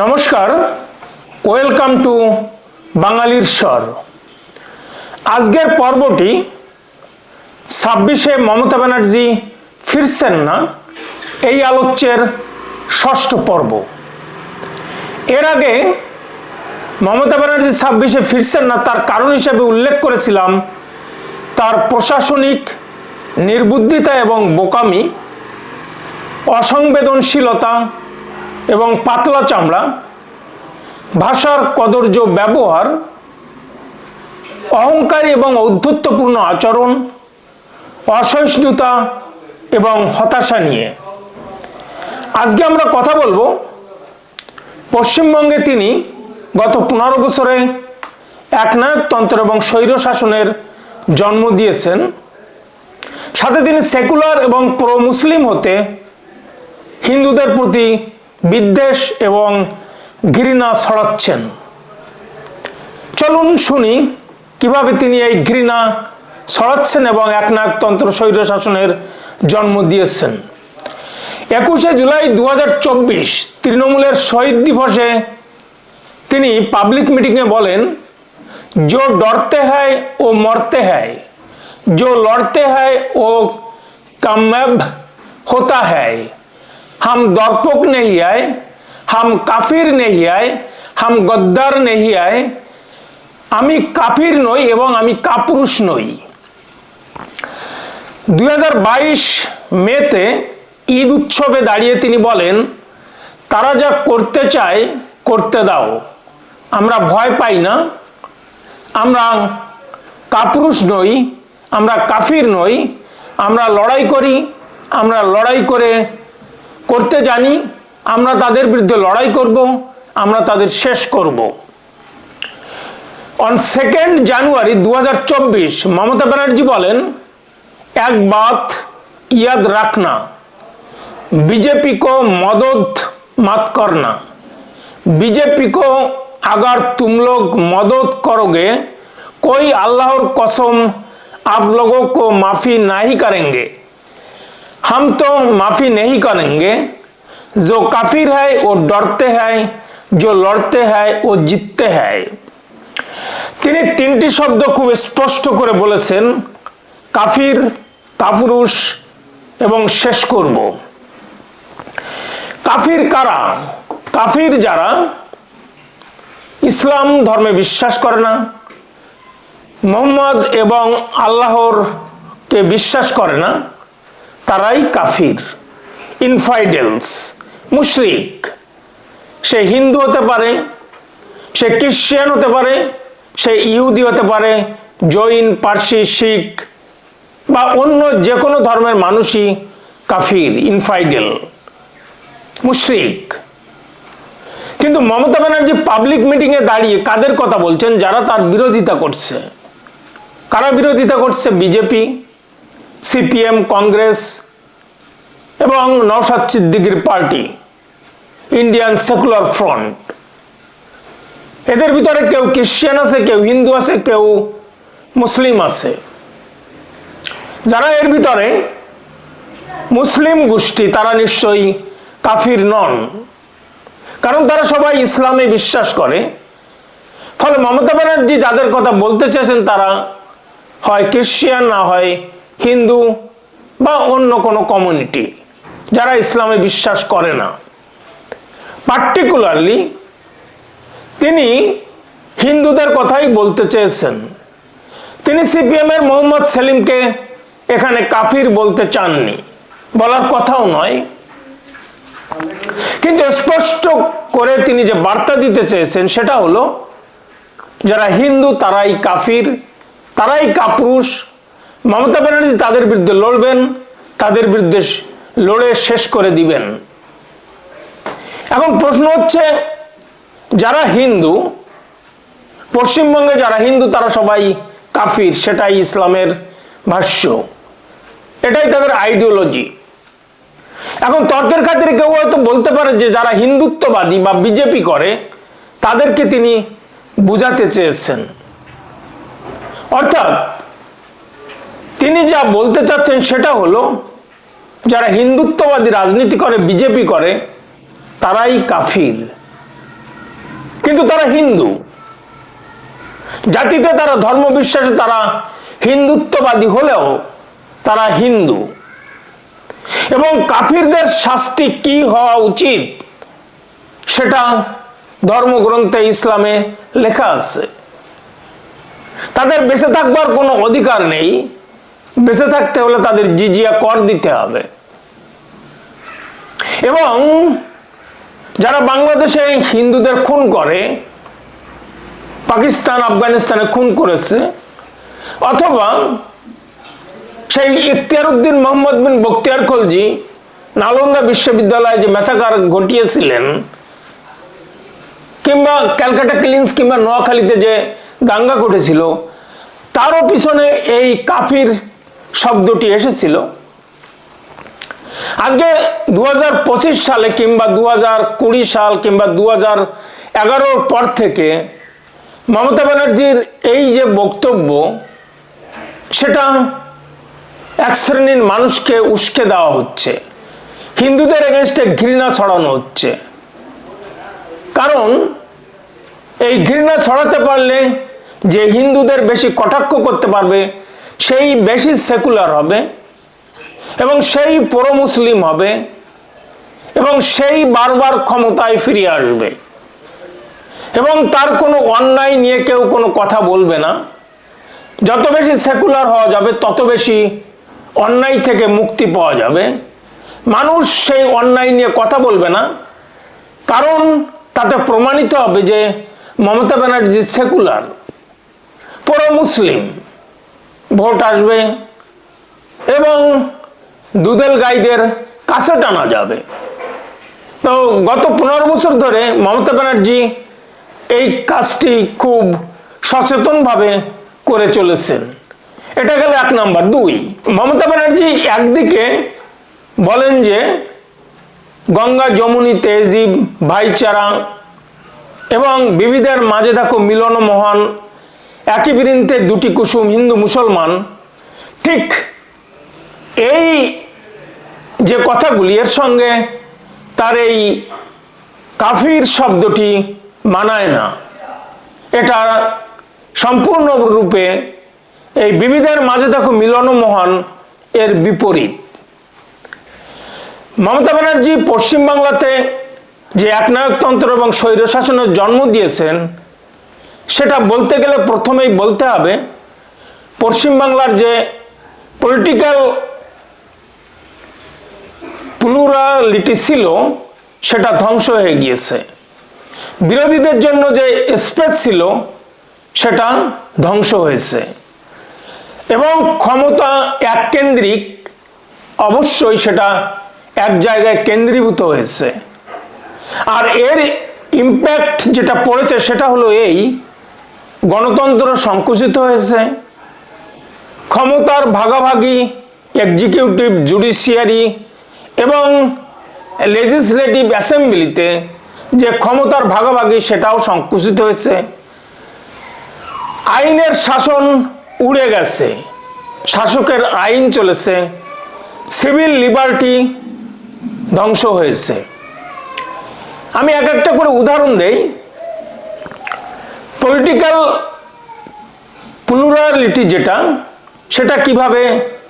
নমস্কার। Welcome to বাঙালির স্বর। আজকের পর্বটি ছাব্বিশে মমতা ব্যানার্জি ফিরছেন না, এই আলোচ্যের ষষ্ঠ পর্ব। এর আগে মমতা ব্যানার্জি ছাব্বিশে ফিরছেন না, তার কারণ হিসেবে উল্লেখ করেছিলাম তার প্রশাসনিক নির্বুদ্ধিতা এবং বোকামি, অসংবেদনশীলতা এবং পাতলা চামড়া, ভাষার কদর্য ব্যবহার, অহংকারী এবং ঔদ্ধত্যপূর্ণ আচরণ, অসহিষ্ণুতা এবং হতাশা নিয়ে। আজকে আমরা কথা বলব, পশ্চিমবঙ্গে তিনি গত পনেরো বছরে একনায়কতন্ত্র এবং স্বৈর শাসনের জন্ম দিয়েছেন। সাথে তিনি সেকুলার এবং প্রো মুসলিম হতে হিন্দুদের প্রতি বিদ্বেষ এবং ঘৃণা ছড়াচ্ছেন। চলুন শুনি কীভাবে তিনি এই ঘৃণা ছড়াচ্ছেন এবং একনায়কতন্ত্র স্বৈর শাসনের জন্ম দিয়েছেন। একুশে জুলাই দু হাজার চব্বিশ তৃণমূলের শহীদ দিবসে তিনি পাবলিক মিটিংয়ে বলেন, জো ডরতে হয় ও মরতে হয় জো লড়তে হয় ও কাম্যাব হতা হয় हम दर्पक नहीं आए हम काफिर नहीं आए हम गद्दार नहीं आए আমি কাফির নই এবং আমি কাপুরুষ নই দুই মেতে ঈদ উৎসবে দাঁড়িয়ে তিনি বলেন তারা যা করতে চায় করতে দাও আমরা ভয় পাই না আমরা কাপুরুষ নই আমরা কাফির নই আমরা লড়াই করি আমরা লড়াই করে করতে জানি আমরা তাদের বিরুদ্ধে লড়াই করব আমরা তাদের শেষ করব অন সেকেন্ড জানুয়ারি দু মমতা ব্যানার্জি বলেন এক বাত ইয়াদ রাখনা बीजेपी को मदद मत करना बीजेपी को अगर तुम लोग मदद करोगे कोई अल्लाहर कसम आप लोगों को माफ़ी नहीं करेंगे हम तो माफ़ी नहीं करेंगे जो काफिर है वो डरते हैं जो लड़ते हैं वो জিততে हैं তিনি তিনটি শব্দ খুব স্পষ্ট করে বলেছেন কাফির কাপুরুষ এবং শেষ করব কাফির কারা কাফির যারা ইসলাম ধর্মে বিশ্বাস করে না মোহাম্মদ এবং আল্লাহর কে বিশ্বাস করে না তারাই কাফির ইনফাইডেলস মুশরিক। সে হিন্দু হতে পারে, সে খ্রিশ্চিয়ান হতে পারে, সে ইহুদি হতে পারে, জৈন, পার্সি, শিখ বা অন্য যে কোনো ধর্মের মানুষই কাফির ইনফাইডেল মুশরিক। কিন্তু মমতা ব্যানার্জি পাবলিক মিটিংয়ে দাঁড়িয়ে কাদের কথা বলছেন? যারা তার বিরোধিতা করছে। কারা বিরোধিতা করছে? বিজেপি। সিপিএম, কংগ্রেস এবং নওশাদ সিদ্দিকির পার্টি, ইন্ডিয়ান সেকুলার ফ্রন্ট। এদের ভিতরে কেউ খ্রিস্টান আছে, কেউ হিন্দু আছে, কেউ মুসলিম আছে। যারা এর ভিতরে মুসলিম গোষ্ঠী, তারা নিশ্চয়ই কাফির নন। কারণ তারা সবাই ইসলামে বিশ্বাস করে। ফলে মমতা ব্যানার্জি যাদের কথা বলতে চেয়েছেন, তারা হয় খ্রিস্টিয়ান না হয় হিন্দু বা অন্য কোনো কমিউনিটি যারা ইসলামে বিশ্বাস করে না। পার্টিকুলারলি তিনি হিন্দুদের কথাই বলতে চেয়েছেন। তিনি সিপিএমের মোহাম্মদ সেলিমকে এখানে কাফির বলতে চাননি। বলার কথাও নয়। কিন্তু স্পষ্ট করে তিনি যে বার্তা দিতে চেয়েছেন, সেটা হলো, যারা হিন্দু তারাই কাফির, তারাই কাপুরুষ মমতা ব্যানার্জি তাদের বিরুদ্ধে লড়বেন, তাদের বিরুদ্ধে লড়ে শেষ করে দিবেন। এখন প্রশ্ন হচ্ছে, যারা হিন্দু, পশ্চিমবঙ্গে যারা হিন্দু, তারা সবাই কাফির, সেটাই ইসলামের ভাষ্য। এটাই তাদের আইডিওলজি এখন তর্কের খাতিরে কেউ হয়তো বলতে পারে যে যারা হিন্দুত্ববাদী বা বিজেপি করে, তাদেরকে তিনি বুঝাতে চেয়েছেন। অর্থাৎ তিনি যা বলতে চাচ্ছেন সেটা হলো, যারা হিন্দুত্ববাদী রাজনীতি করে, বিজেপি করে, তারাই কাফির কিন্তু তারা হিন্দু। জাতিতে তারা ধর্ম বিশ্বাসে তারা হিন্দুত্ববাদী হলেও তারা হিন্দু। এবং কাফিরদের শাস্তি কি হওয়া উচিত, সেটা ধর্মগ্রন্থে ইসলামে লেখা আছে। তাদের বেঁচে থাকবার কোনো অধিকার নেই। বেঁচে থাকতে হলে তাদের জিজিয়া কর দিতে হবে। এবং যারা বাংলাদেশে হিন্দুদের খুন করে, পাকিস্তান, আফগানিস্তানে খুন করেছে, অথবা সেই ইখতিয়ার উদ্দিন মোহাম্মদ বিন বখতিয়ার খলজি নালন্দা বিশ্ববিদ্যালয়ে যে মেসাকার ঘটিয়েছিলেন, কিংবা ক্যালকাটা ক্লিন্স কিংবা নোয়াখালীতে যে দাঙ্গা ঘটেছিল, তারও পিছনে এই কাফির শব্দটি এসেছিল। আজকে দু হাজার পঁচিশ সালে কিংবা দু হাজার কুড়ি সাল কিংবা দু এগারোর পর থেকে মমতা ব্যানার্জির এই যে বক্তব্য, সেটা এক শ্রেণির মানুষকে উস্কে দেওয়া হচ্ছে। হিন্দুদের এগেনস্টে ঘৃণা ছড়ানো হচ্ছে। কারণ এই ঘৃণা ছড়াতে পারলে যে হিন্দুদের বেশি কটাক্ষ করতে পারবে সেই বেশি সেকুলার হবে এবং সেই পর মুসলিম হবে এবং সেই বারবার ক্ষমতায় ফিরে আসবে। এবং তার কোনো অন্যায় নিয়ে কেউ কোনো কথা বলবে না। যত বেশি সেকুলার হওয়া যাবে, তত বেশি অন্যায় থেকে মুক্তি পাওয়া যাবে। মানুষ সেই অন্যায় নিয়ে কথা বলবে না, কারণ তাতে প্রমাণিত হবে যে মমতা ব্যানার্জি সেকুলার পুরো মুসলিম ভোট আসবে এবং দুধেল গাইদের কাছে টানা যাবে। তো গত পনেরো বছর ধরে মমতা ব্যানার্জি এই কাজটি খুব সচেতনভাবে করে চলেছেন। এটা গেল এক নাম্বার। দুই, মমতা ব্যানার্জি একদিকে বলেন যে গঙ্গা যমুনী তেজিব, ভাইচারা এবং বিবিধের মাঝে দেখো মিলন মহান একই বৃন্তে দুটি কুসুম হিন্দু মুসলমান, ঠিক এই যে কথাগুলি, এর সঙ্গে তার এই কাফির শব্দটি মানায় না। এটা সম্পূর্ণরূপে এই বিবিধের মাঝে দেখো মিলন মহান, এর বিপরীত। মমতা ব্যানার্জি পশ্চিমবাংলাতে যে একনায়কতন্ত্র এবং স্বৈরশাসনের জন্ম দিয়েছেন সেটা বলতে গেলে প্রথমেই বলতে হবে পশ্চিমবাংলার যে পলিটিক্যাল প্লুরালিটি ছিল, সেটা ধ্বংস হয়ে গিয়েছে। বিরোধীদের জন্য যে স্পেস ছিল, সেটা ধ্বংস হয়েছে। এবং ক্ষমতা এককেন্দ্রিক, অবশ্যই সেটা এক জায়গায় কেন্দ্রীভূত হয়েছে। আর এর ইম্প্যাক্ট যেটা পড়েছে, সেটা হলো এই গণতন্ত্র সংকুচিত হয়েছে। ক্ষমতার ভাগাভাগি এক্সিকিউটিভ জুডিশিয়ারি এবং লেজিসলেটিভ অ্যাসেম্বলিতে যে ক্ষমতার ভাগাভাগি সেটাও সংকুচিত হয়েছে। আইনের শাসন উড়ে গেছে। শাসকের আইন চলেছে। সিভিল লিবার্টি ধ্বংস হয়েছে। আমি এক একটা করে উদাহরণ দেই। পলিটিক্যাল প্লুরালিটি যেটা, সেটা কীভাবে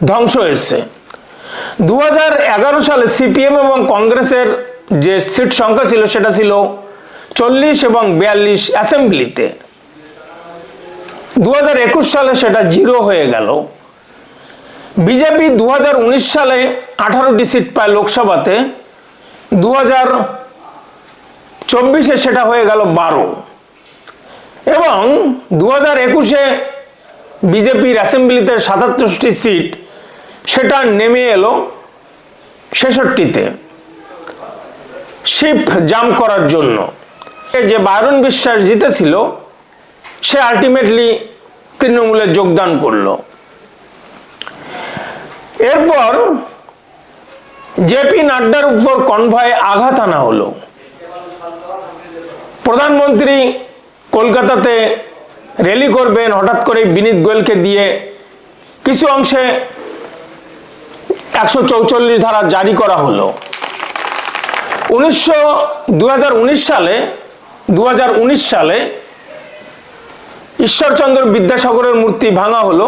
ধ্বংস হয়েছে? দু হাজার এগারো সালে সিপিএম এবং কংগ্রেসের যে সিট সংখ্যা ছিল, সেটা ছিল চল্লিশ এবং বিয়াল্লিশ অ্যাসেম্বলিতে। দু হাজার একুশ সালে সেটা জিরো হয়ে গেল। বিজেপি দু হাজার উনিশ সালে আঠারোটি সিট পায় লোকসভাতে। দু চব্বিশে সেটা হয়ে গেল বারো। এবং দু হাজার একুশে বিজেপির অ্যাসেম্বলিতে সাতাত্তরটি সিট সেটা নেমে এলো ছেষট্টিতে। শিপ জাম করার জন্য। যে বায়রন বিশ্বাস জিতেছিল, সে আলটিমেটলি তৃণমূলে যোগদান করল। এরপর জেপি নাড্ডার উপর কনভয়ে আঘাত আনা হলো। প্রধানমন্ত্রী কলকাতাতে র্যালি করবেন, হঠাৎ করে বিনীত গোয়েলকে দিয়ে কিছু অংশে একশো চৌচল্লিশ ধারা জারি করা হলো। উনিশশো সালে দু হাজার উনিশ সালে ঈশ্বরচন্দ্র বিদ্যাসাগরের মূর্তি ভাঙা হলো।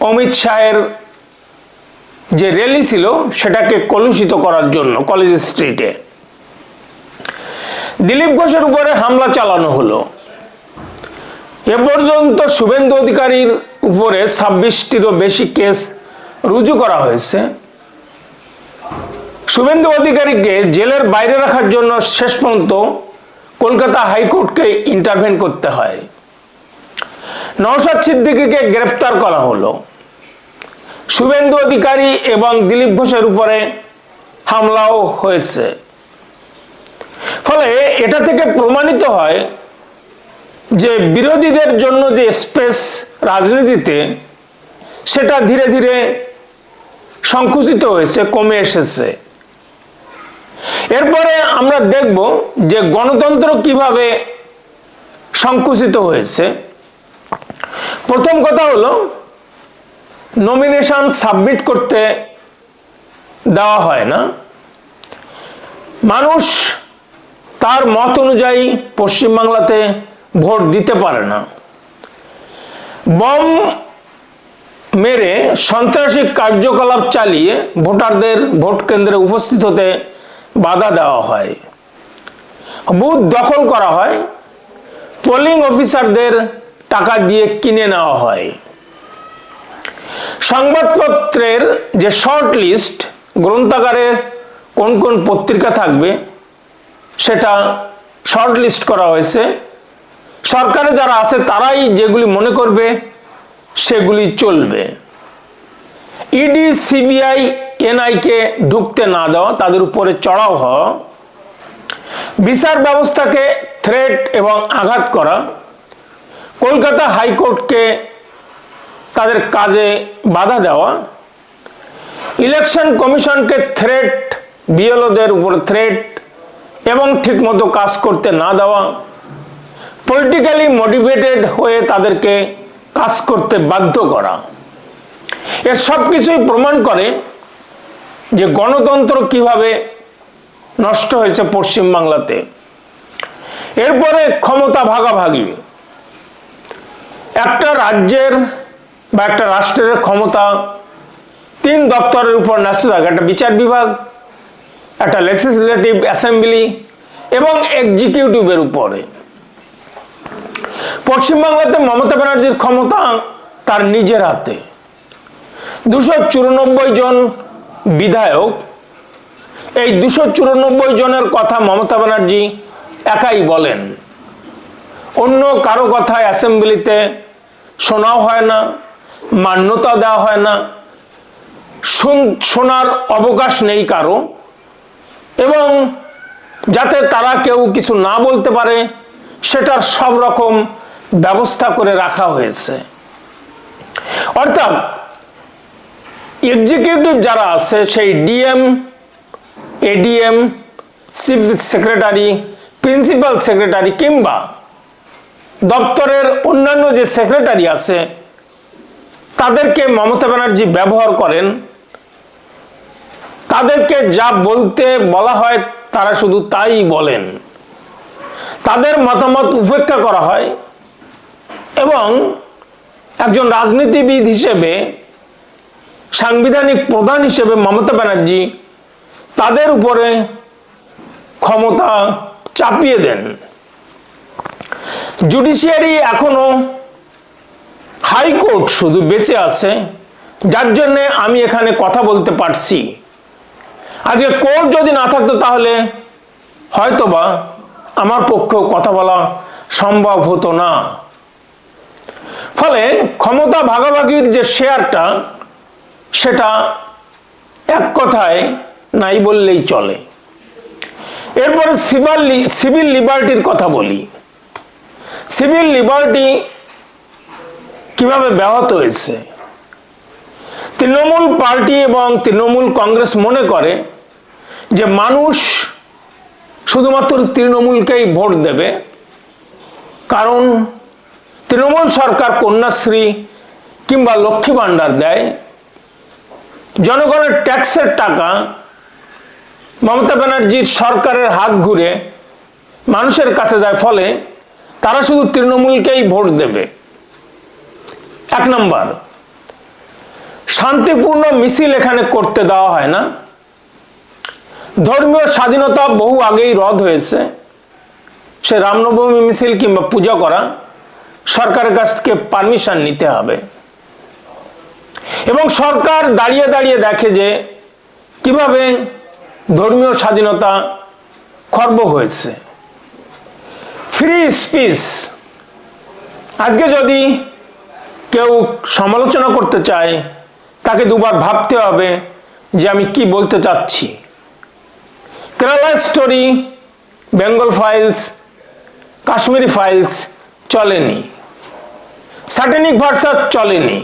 অমিত শাহের যে র্যালি ছিল, সেটাকে কলুষিত করার জন্য কলেজ স্ট্রিটে দিলীপ ঘোষের উপরে হামলা চালানো হলো। এ পর্যন্ত শুভেন্দু অধিকারীর উপরে ছাব্বিশটিরও বেশি কেস রুজু করা হয়েছে। শুভেন্দু অধিকারীকে জেলের বাইরে রাখার জন্য শেষ পর্যন্ত কলকাতা হাইকোর্টকে ইন্টারভেন করতে হয়। নওশাদ সিদ্দিকীকে গ্রেফতার করা হলো। শুভেন্দু অধিকারী এবং দিলীপ ঘোষের উপরে হামলাও হয়েছে। ফলে এটা থেকে প্রমাণিত হয় যে বিরোধীদের জন্য যে স্পেস রাজনীতিতে সেটা ধীরে ধীরে সংকুচিত হয়েছে, কমে এসেছে। এরপরে আমরা দেখব যে গণতন্ত্র কীভাবে সংকুচিত হয়েছে। প্রথম কথা হলো নমিনেশন সাবমিট করতে দেওয়া হয় না। মানুষ তার মত অনুযায়ী পশ্চিমবাংলাতে ভোট দিতে পারে না। বম মেরে সন্ত্রাসী কার্যকলাপ চালিয়ে ভোটারদের ভোট কেন্দ্রে উপস্থিত হতে বাধা দেওয়া হয়। বুথ দখল করা হয়। পোলিং অফিসারদের টাকা দিয়ে কিনে নেওয়া হয়। সংবাদপত্রের যে শর্ট লিস্ট, গ্রন্থাগারে কোন কোন পত্রিকা থাকবে সেটা শর্ট লিস্ট করা হয়েছে। সরকারে যারা আছে, তারাই যেগুলি মনে করবে, সেগুলি চলবে। ইডি, সিবিআই, এনআইকে ঢুকতে না দেওয়া, তাদের উপরে চড়াও হওয়া, বিচার ব্যবস্থাকে থ্রেট এবং আঘাত করা, কলকাতা হাইকোর্টকে তাদের কাজে বাধা দেওয়া, ইলেকশন কমিশনকে থ্রেট বিএলওদের উপর থ্রেট এবং ঠিকমতো কাজ করতে না দেওয়া পলিটিক্যালি মোটিভেটেড হয়ে তাদেরকে কাজ করতে বাধ্য করা। এর সব কিছুই প্রমাণ করে যে গণতন্ত্র কীভাবে নষ্ট হয়েছে পশ্চিমবাংলাতে এরপরে ক্ষমতা ভাগাভাগি। একটা রাজ্যের বা একটা রাষ্ট্রের ক্ষমতা তিন দপ্তরের উপর ন্যস্ত থাকে। একটা বিচার বিভাগ একটা লেজিসলেটিভ অ্যাসেম্বলি এবং এক্সিকিউটিভের উপরে। পশ্চিমবাংলাতে মমতা ব্যানার্জির ক্ষমতা তার নিজের হাতে। দুশো চুরানব্বই জন বিধায়ক, এই দুশো চুরানব্বই জনের কথা মমতা ব্যানার্জি একাই বলেন। অন্য কারও কথা অ্যাসেম্বলিতে শোনাও হয় না, মান্যতা দেওয়া হয় না। শোনার অবকাশ নেই কারও। এবং যাতে তারা কেউ কিছু না বলতে পারে, সেটার সব রকম ব্যবস্থা করে রাখা হয়েছে। অর্থাৎ এক্সিকিউটিভ যারা আছে, সেই DM ADM chief secretary principal secretary কিংবা দপ্তরের অন্যান্য যে সেক্রেটারি আছে, তাদেরকে মমতা ব্যানার্জি ব্যবহার করেন। তাদেরকে যা বলতে বলা হয় তারা শুধু তাই বলেন। তাদের মতামত উপেক্ষা করা হয় এবং একজন রাজনীতিবিদ হিসেবে, সাংবিধানিক প্রধান হিসেবে মমতা ব্যানার্জি তাদের উপরে ক্ষমতা চাপিয়ে দেন। জুডিশিয়ারি এখনও হাইকোর্ট শুধু বেঁচে আছে, যার জন্যে আমি এখানে কথা বলতে পারছি। আজকে কোর্ট যদি না থাকতো তাহলে হয়তোবা আমার পক্ষেও কথা বলা সম্ভব হতো না। ফলে ক্ষমতা ভাগাভাগির যে শেয়ারটা, সেটা এক কথায় নাই বললেই চলে। এরপরে সিভিল সিভিল লিবার্টির কথা বলি। সিভিল লিবার্টি কীভাবে ব্যাহত হয়েছে? তৃণমূল পার্টি এবং তৃণমূল কংগ্রেস মনে করে যে মানুষ শুধুমাত্র তৃণমূলকেই ভোট দেবে, কারণ তৃণমূল সরকার কন্যাশ্রী কিংবা লক্ষ্মী ভাণ্ডার দেয়, জনগণের ট্যাক্সের টাকা মমতা ব্যানার্জির সরকারের হাত ঘুরে মানুষের কাছে যায়, ফলে তারা শুধু তৃণমূলকেই ভোট দেবে। এক নম্বর, শান্তিপূর্ণ মিছিল এখানে করতে দেওয়া হয় না। ধর্মীয় স্বাধীনতা বহু আগেই রদ হয়েছে। সে রামনবমী মিছিল কিংবা পূজা করা সরকারের কাছ থেকে পারমিশন নিতে হবে। এবং সরকার দাঁড়িয়ে দাঁড়িয়ে দেখে যে কীভাবে ধর্মীয় স্বাধীনতা খর্ব হয়েছে। ফ্রি স্পিচ আজকে যদি কেউ সমালোচনা করতে চায়, তাকে দুবার ভাবতে হবে যে আমি কি বলতে চাচ্ছি। Kerala story Bengal files, Kashmiri files চলেনি। স্যাটেনিক ভার্সা চলেনি।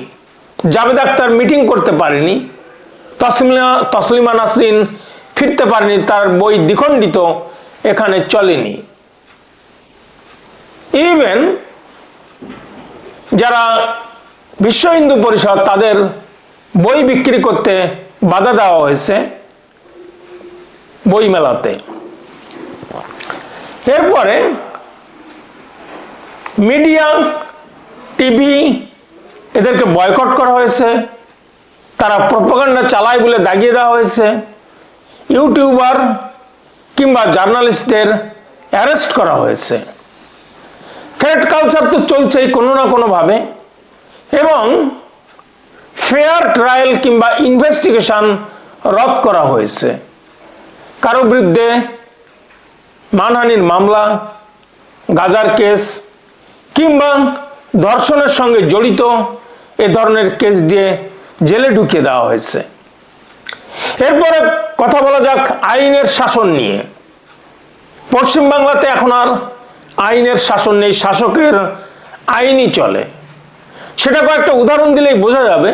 জাভেদ আক্তার মিটিং করতে পারেনি। তসলিমা তসলিমা নাসরিন ফিরতে পারেনি, তার বই দ্বিখণ্ডিত এখানে চলেনি। ইভেন যারা বিশ্ব হিন্দু পরিষদ, তাদের বই বিক্রি করতে বাধা দেওয়া হয়েছে। বই মেলাতে এরপরে মিডিয়া, টিভি এদেরকে বয়কট করা হয়েছে। তারা প্রপাগান্ডা চালায় বলে দাগিয়ে দেওয়া হয়েছে। ইউটিউবার কিংবা জার্নালিস্টদের অ্যারেস্ট করা হয়েছে। থ্রেড কালচার তো চলছেই কোনো না কোনোভাবে। এবং ফেয়ার ট্রায়াল কিংবা ইনভেস্টিগেশন রদ করা হয়েছে। কারও বিরুদ্ধে মানহানির মামলা, গাজার কেস, কিংবা ধর্ষণের সঙ্গে জড়িত এ ধরনের কেস দিয়ে জেলে ঢুকিয়ে দেওয়া হয়েছে। এরপরে কথা বলা যাক আইনের শাসন নিয়ে। পশ্চিমবাংলাতে এখন আর আইনের শাসন নেই, শাসকের আইনই চলে। সেটা কয়েকটা উদাহরণ দিলেই বোঝা যাবে।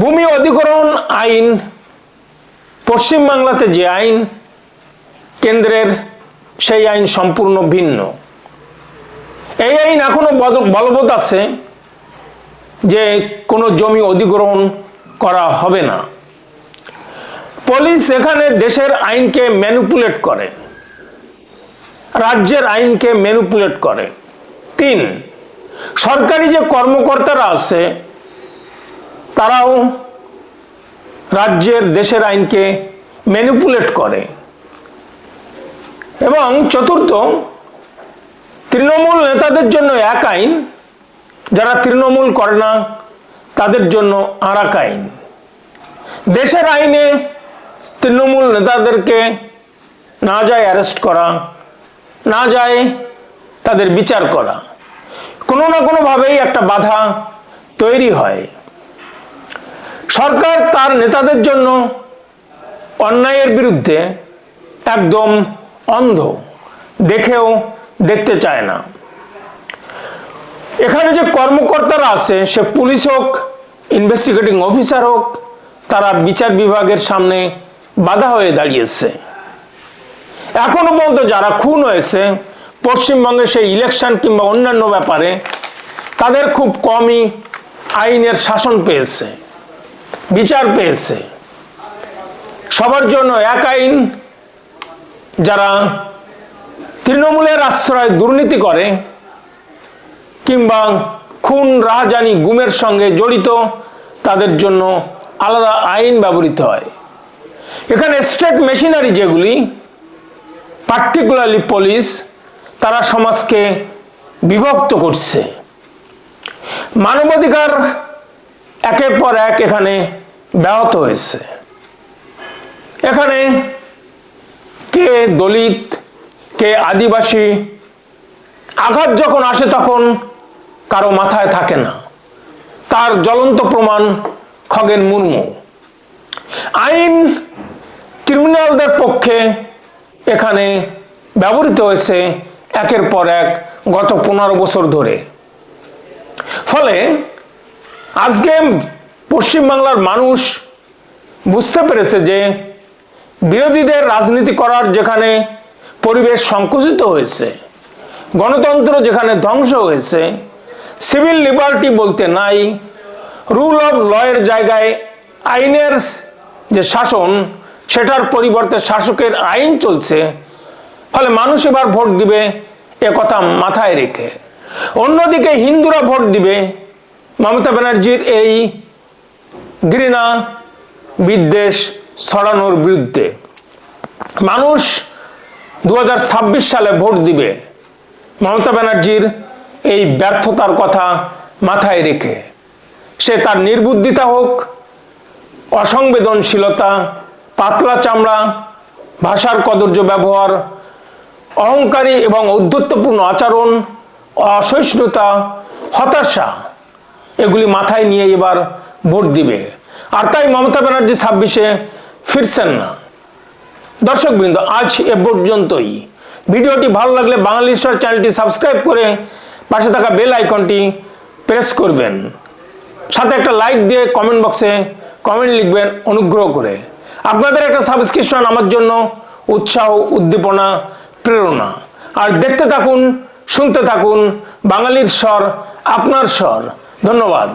ভূমি অধিগ্রহণ আইন পশ্চিমবাংলাতে যে আইন কেন্দ্রের সেই আইন সম্পূর্ণ ভিন্ন। এই আইন এখনও বলবৎ আছে যে কোনো জমি অধিগ্রহণ করা হবে না। পুলিশ এখানে দেশের আইনকে ম্যানিপুলেট করে, রাজ্যের আইনকে ম্যানিপুলেট করে। তিন, সরকারি যে কর্মকর্তারা আছে, তারাও রাজ্যের দেশের আইনকে ম্যানিপুলেট করে। এবং চতুর্থ, তৃণমূল নেতাদের জন্য এক আইন, যারা তৃণমূল করে না, তাদের জন্য আর এক আইন। দেশের আইনে তৃণমূল নেতাদেরকে না যায় অ্যারেস্ট করা, না যায় তাদের বিচার করা। কোনো না কোনোভাবেই একটা বাধা তৈরি হয়। সরকার তার নেতাদের জন্য অন্যায়ের বিরুদ্ধে একদম অন্ধ, দেখেও দেখতে চায় না। এখানে যে কর্মকর্তারা আছে, সে পুলিশ হোক ইনভেস্টিগেটিং অফিসার হোক, তারা বিচার বিভাগের সামনে বাধা হয়ে দাঁড়িয়েছে। এখনও পর্যন্ত যারা খুন হয়েছে, পশ্চিমবঙ্গে সেই ইলেকশন কিংবা অন্যান্য ব্যাপারে, তাদের খুব কমই আইনের শাসন পেয়েছে। বিচার পেয়েছে। সবার জন্য এক আইন যারা তৃণমূলের আশ্রয় দুর্নীতি করে কিংবা খুন, রাহাজানি, গুমের সঙ্গে জড়িত, তাদের জন্য আলাদা আইন ব্যবহৃত হয়। এখানে স্টেট মেশিনারি যেগুলি, পার্টিকুলারলি পুলিশ, তারা সমাজকে বিভক্ত করছে। মানবাধিকার একের পর এক এখানে ব্যাহত হয়েছে। এখানে কে দলিত, কে আদিবাসী, আঘাত যখন আসে তখন কারও মাথায় থাকে না। তার জ্বলন্ত প্রমাণ খগেন মুর্মু। আইন ক্রিমিনালদের পক্ষে এখানে ব্যবহৃত হয়েছে একের পর এক গত পনেরো বছর ধরে। ফলে আজকে পশ্চিমবাংলার মানুষ বুঝতে পেরেছে যে বিরোধীদের রাজনীতি করার যেখানে পরিবেশ সংকুচিত হয়েছে, গণতন্ত্র যেখানে ধ্বংস হয়েছে সিভিল লিবার্টি বলতে নাই রুল অফ লয়ের জায়গায় আইনের যে শাসন, সেটার পরিবর্তে শাসকের আইন চলছে, ফলে মানুষ এবার ভোট দিবে এ কথা মাথায় রেখে। অন্যদিকে হিন্দুরা ভোট দিবে মমতা ব্যানার্জির এই ঘৃণা বিদ্বেষ ছড়ানোর বিরুদ্ধে। মানুষ দু হাজার ছাব্বিশ সালে ভোট দিবে। মমতা ব্যানার্জির এই ব্যর্থতার কথা মাথায় রেখে। সে তার নির্বুদ্ধিতা হোক, অসংবেদনশীলতা, পাতলা চামড়া, ভাষার কদর্য ব্যবহার, অহংকারী এবং ঔদ্ধত্যপূর্ণ আচরণ, অসহিষ্ণুতা, হতাশা এগুলি মাথায় নিয়ে এবার ভোট দিবে। আর তাই মমতা ব্যানার্জি ছাব্বিশে ফিরছেন না। দর্শকবৃন্দ, আজ এ পর্যন্তই। ভিডিওটি ভালো লাগলে বাঙালির স্বর চ্যানেলটি সাবস্ক্রাইব করে পাশে থাকা বেল আইকনটি প্রেস করবেন। সাথে একটা লাইক দিয়ে কমেন্ট বক্সে কমেন্ট লিখবেন অনুগ্রহ করে। আপনাদের একটা সাবস্ক্রিপশন আমার জন্য উৎসাহ, উদ্দীপনা, প্রেরণা। আর দেখতে থাকুন, শুনতে থাকুন বাঙালির স্বর, আপনার স্বর। ধন্যবাদ।